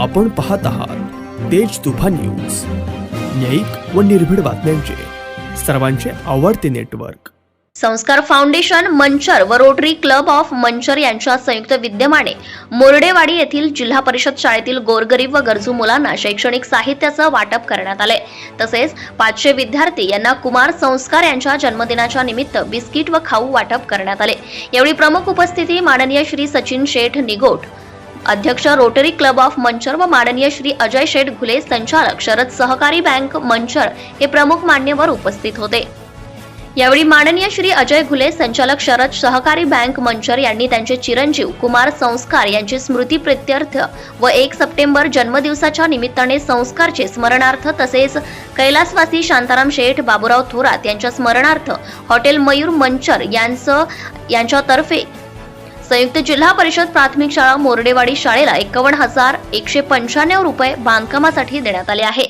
आपण पाहत आहात तेज तुफान न्यूज. न्यायिक व निर्भीड बातम्यांचे. सर्वांचे आवडते नेटवर्क. संस्कार फाउंडेशन मंचर व रोटरी क्लब ऑफ मंचर यांच्या संयुक्त विद्यमाने मोरडेवाडी येथील जिल्हा परिषद शाळेतील गोरगरीब व गरजू मुलांना शैक्षणिक साहित्याचं वाटप करण्यात आले. तसेच पाचशे विद्यार्थी यांना कुमार संस्कार यांच्या जन्मदिनाच्या निमित्त बिस्किट व खाऊ वाटप करण्यात आले. यावेळी प्रमुख उपस्थिती माननीय श्री सचिन शेठ निगोट अध्यक्ष रोटरी क्लब ऑफ मंचर व माननीय श्री अजय शेठ घुले संचालक शरद सहकारी बँक मंचर हे प्रमुख मान्यवर उपस्थित होते. यावेळी माननीय श्री अजय घुले संचालक शरद सहकारी बँक मंचर यांनी त्यांचे चिरंजीव कुमार संस्कार यांची स्मृती प्रित्यर्थ व एक सप्टेंबर जन्मदिवसाच्या निमित्ताने संस्कारचे स्मरणार्थ तसेच कैलासवासी शांताराम शेठ बाबुराव थोरात यांच्या स्मरणार्थ हॉटेल मयूर मंचर यांचं यांच्यातर्फे संयुक्त जिल्हा परिषद प्राथमिक शाळा मोरडेवाडी शाळेला एकावन्न हजार एकशे पंच्याण्णव रुपये बांधकामासाठी देण्यात आले आहे.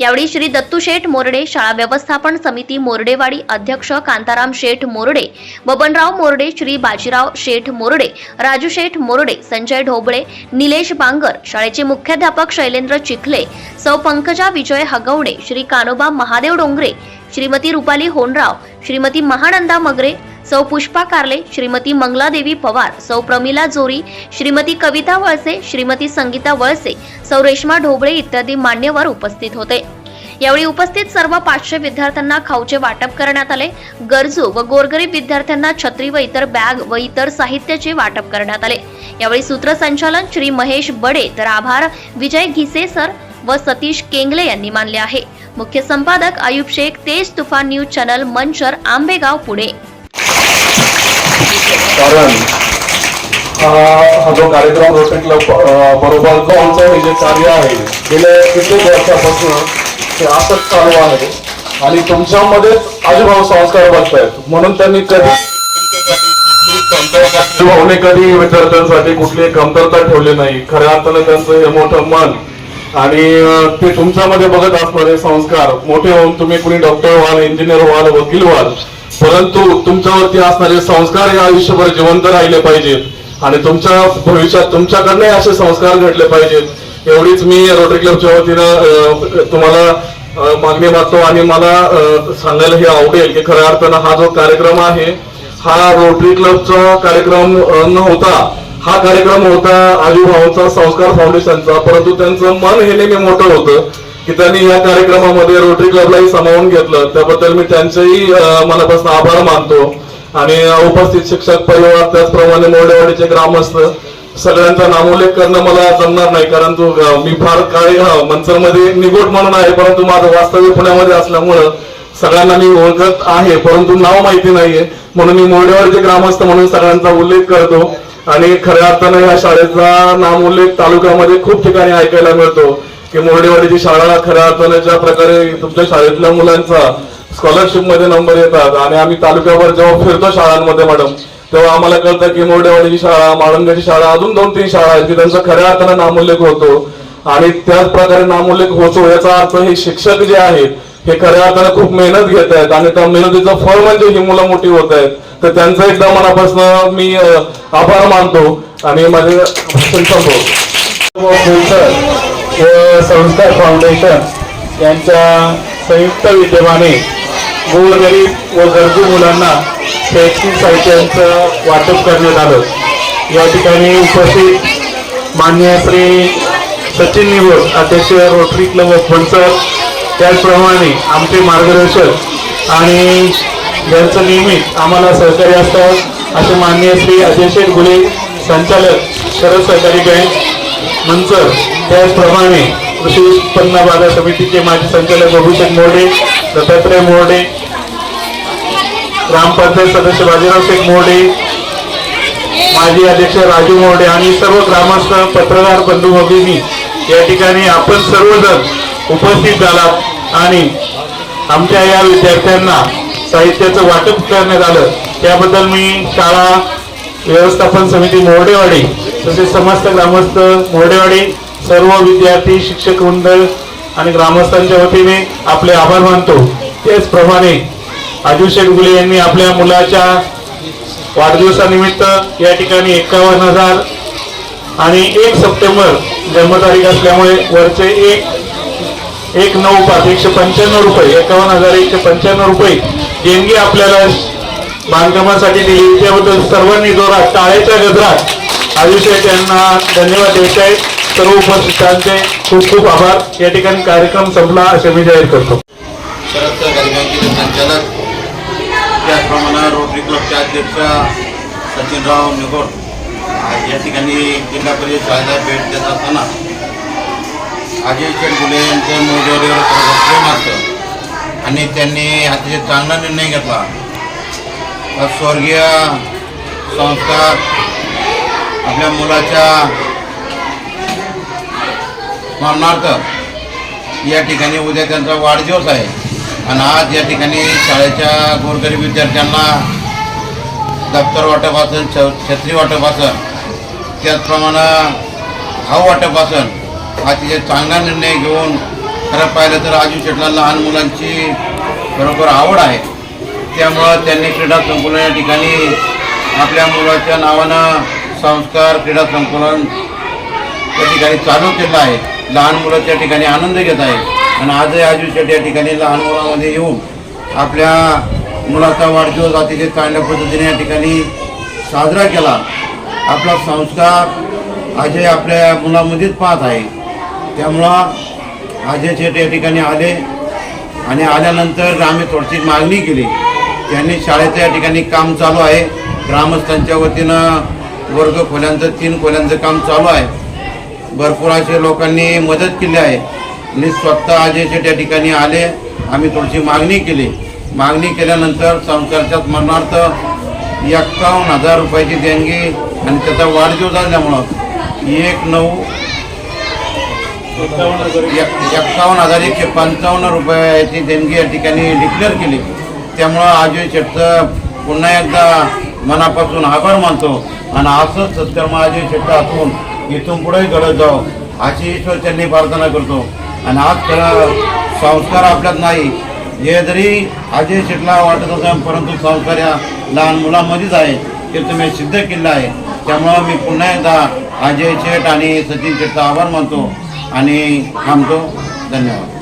यावेळी श्री दत्तू शेठ मोरडे शाळा व्यवस्थापन समिती मोरडेवाडी अध्यक्ष कांताराम शेठ मोरडे बबनराव मोरडे श्री बाजीराव शेठ मोरडे राजू शेठ मोरडे संजय ढोबळे निलेश बांगर शाळेचे मुख्याध्यापक शैलेंद्र चिखले सौ पंकजा विजय हगवणे श्री कानोबा महादेव डोंगरे श्रीमती रुपाली होनराव श्रीमती महानंदा मगरे सौ पुष्पा कार्ले श्रीमती मंगलादेवी पवार सौ प्रमिला जोरी श्रीमती कविता वळसे श्रीमती संगीता वळसे सौ रेश्मा ढोबळे इत्यादी मान्यवर उपस्थित होते. यावेळी उपस्थित सर्व पाचशे विद्यार्थ्यांना खाऊचे वाटप करण्यात आले. गरजू व गोरगरीब विद्यार्थ्यांना छत्री व इतर बॅग व इतर साहित्याचे वाटप करण्यात आले. यावेळी सूत्रसंचालन श्री महेश बडे तर आभार विजय घिसे सर व सतीश केंगले यांनी मानले आहे. मुख्य संपादक आयुब शेख तेज तुफान न्यूज चॅनल मंचर आंबेगाव पुणे. कारण हा हा जो कार्यक्रम रोटरी क्लब अ, बरोबर आमचं हे जे कार्य आहे गेले कित्येक वर्षापासून ते असंच चालू आहे आणि तुमच्यामध्ये आजूभाऊ संस्कार बसतायत म्हणून त्यांनी कधी भाऊने कधी विद्यार्थ्यांसाठी कुठली कमतरता ठेवली नाही. खऱ्या अर्थानं त्यांचं हे मोठं मन आणि ते तुमच्यामध्ये बघत असणारे संस्कार मोठे होऊन तुम्ही कुणी डॉक्टर व्हाल इंजिनियर व्हाल वकील व्हाल परंतु तुमच्यावरती असणारे संस्कार हे आयुष्यभर जिवंत राहिले पाहिजेत आणि तुमच्या भविष्यात तुमच्याकडनं असे संस्कार घडले पाहिजेत एवढीच मी रोटरी क्लबच्या वतीनं तुम्हाला मागणी मागतो आणि मला सांगायला हे आवडेल की खऱ्या अर्थानं हा जो कार्यक्रम आहे हा रोटरी क्लबचा कार्यक्रम न नव्हता. हा कार्यक्रम होता आजूभाऊंचा संस्कार फाउंडेशनचा परंतु त्यांचं मन हे नेहमी मोठं होतं. की त्यांनी या कार्यक्रमामध्ये रोटरी क्लबलाही सामावून घेतलं. त्याबद्दल मी त्यांचेही मनापासून आभार मानतो. आणि उपस्थित शिक्षक परिवार त्याचप्रमाणे मोडेवाडीचे ग्रामस्थ सगळ्यांचा नामोल्लेख करणं मला जमणार नाही. कारण तू मी फार काळी मंचरमध्ये निगोट म्हणून आहे परंतु माझं वास्तव्य पुण्यामध्ये असल्यामुळं सगळ्यांना मी ओळखत आहे परंतु नाव माहिती नाहीये. म्हणून मी मोडेवाडीचे ग्रामस्थ म्हणून सगळ्यांचा उल्लेख करतो. आणि खऱ्या अर्थानं या शाळेचा नामोल्लेख तालुक्यामध्ये खूप ठिकाणी ऐकायला मिळतो. की मोरडेवाडीची शाळा खऱ्या अर्थाने ज्या प्रकारे तुमच्या शाळेतल्या मुलांचा स्कॉलरशिपमध्ये नंबर येतात. आणि आम्ही तालुक्यावर जेव्हा फिरतो शाळांमध्ये मॅडम तेव्हा आम्हाला कळतं की मोरडेवाडीची शाळा माळंगाची शाळा अजून दोन तीन शाळा आहेत की त्यांचा खऱ्या अर्थाने नामोल्लेख होतो. आणि त्याच प्रकारे नामोल्लेख होतो याचा अर्थ हे शिक्षक जे आहेत हे खऱ्या अर्थानं खूप मेहनत घेत आहेत. आणि त्या मेहनतीचं फळ म्हणजे ही मुलं मोठी होत आहेत. तर त्यांचं एकदा मनापासून मी आभार मानतो. आणि माझे संपवतो. व संस्कार फाउंडेशन यांच्या संयुक्त विद्यमाने गोरगरीब व गरजू मुलांना शैक्षणिक साहित्यांचं वाटप करण्यात आलं. या ठिकाणी उपस्थित मान्य श्री सचिन निवड अध्यक्ष रोटरी क्लब ऑफ फणसर त्याचप्रमाणे आमचे मार्गदर्शक आणि ज्यांचं नियमित आम्हाला सहकार्य असतात असे मान्य श्री अजय शेठ गुले संचालक शरद सहकारी बँक. मंचर त्याचप्रमाणे कृषी उत्पन्न बाजार समितीचे माजी संचालक अभिषेक मोर्डे दत्तात्रय मोर्डे ग्रामपंचायत सदस्य बाजीराव शेख मोर्डे माजी अध्यक्ष राजू मोर्डे आणि सर्व ग्रामस्थ पत्रकार बंधू भगिनी. या ठिकाणी आपण सर्वजण उपस्थित झालात आणि आमच्या या विद्यार्थ्यांना साहित्याचं वाटप करण्यात आलं. त्याबद्दल मी शाळा व्यवस्थापन समिती मोरडेवाडी तसेच समस्त ग्रामस्थ मोरडेवाडी सर्व विद्यार्थी शिक्षक मंडळ आणि ग्रामस्थांच्या वतीने आपले आभार मानतो. त्याचप्रमाणे अजू गुले यांनी आपल्या मुलाच्या वाढदिवसानिमित्त या ठिकाणी एकावन्न हजार आणि एक सप्टेंबर जन्मतारीख असल्यामुळे वरचे एक एक नऊ पाच एकशे पंच्याण्णव रुपये एकावन्न हजार एकशे पंच्याण्णव रुपये देणगी आपल्याला बांधकामासाठी दिली. त्याबद्दल सर्वांनी जोरात टाळेच्या गजरात आयुष्य त्यांना धन्यवाद द्यायचे आहेत सर्व उपस्थितांचे खूप खूप आभार. या ठिकाणी कार्यक्रम संपला असे मी जाहीर करतो. शरद सहकारी संचालक त्याचप्रमाणे रोटरी क्लबचे अध्यक्ष सचिनराव निगोड या ठिकाणी जिल्हा परिषद शाळेला भेट देत असताना अजय शेटगुले यांचं मोजवडीवर प्रेम असतं. आणि त्यांनी अतिशय चांगला निर्णय घेतला. स्वर्गीय संस्कार आपल्या मुलाच्या स्मरणार्थ या ठिकाणी उद्या त्यांचा वाढदिवस आहे. आणि आज या ठिकाणी शाळेच्या गोरगरीब विद्यार्थ्यांना दप्तर वाटप असेल छ छत्री वाटप असेल त्याचप्रमाणे भाव वाटप असेल हा अतिशय चांगला निर्णय घेऊन खरं पाहिलं तर राजू शेटला लहान मुलांची बरोबर आवड आहे. त्यामुळं त्यांनी क्रीडा संकुलन या ठिकाणी आपल्या मुलाच्या नावानं संस्कार क्रीडा संकुलन त्या ठिकाणी चालू केलं आहे. लहान मुलं त्या ठिकाणी आनंद घेत आहे आणि आजही आजू या ठिकाणी लहान मुलामध्ये येऊन आपल्या मुलाचा वाढदिवस अतिशय चांगल्या पद्धतीने या ठिकाणी साजरा केला. आपला संस्कार अजय आपल्या मुलामध्येच पाहत आहे. त्यामुळं अजय शेठ या ठिकाणी आले आणि आल्यानंतर आम्ही थोडीशी मागणी केली. त्यांनी शाळेचं या ठिकाणी काम चालू आहे. ग्रामस्थांच्या वतीनं वर्ग खोल्यांचं तीन खोल्यांचं काम चालू आहे. भरपूर असे लोकांनी मदत केली आहे. आणि स्वतः अजय शेठ या ठिकाणी आले. आम्ही थोडीशी मागणी केली. मागणी केल्यानंतर संस्कारच्या स्मरणार्थ एक्कावन्न हजार रुपयाची देणगी आणि त्याचा वाढदिवस असल्यामुळं एक नऊ एक- एक्कावन्न हजार एकशे पंचावन्न रुपयाची देणगी या ठिकाणी डिक्लेअर केली. त्यामुळं अजय शेठचं पुन्हा एकदा मनापासून आभार मानतो. आणि असंच सत्कर्म अजय शेट्ट असून इथून पुढेही घडत जाऊ अशी ईश्वर त्यांनी प्रार्थना करतो. आणि आज खरं संस्कार आपल्यात नाही. हे जरी अजय शेटला वाटत असेल परंतु संस्कार या लहान मुलामध्येच आहे ते तुम्ही सिद्ध केलं आहे. त्यामुळं मी पुन्हा एकदा अजय शेठ आणि सचिन शेठचा आभार मानतो आणि थांबतो. धन्यवाद.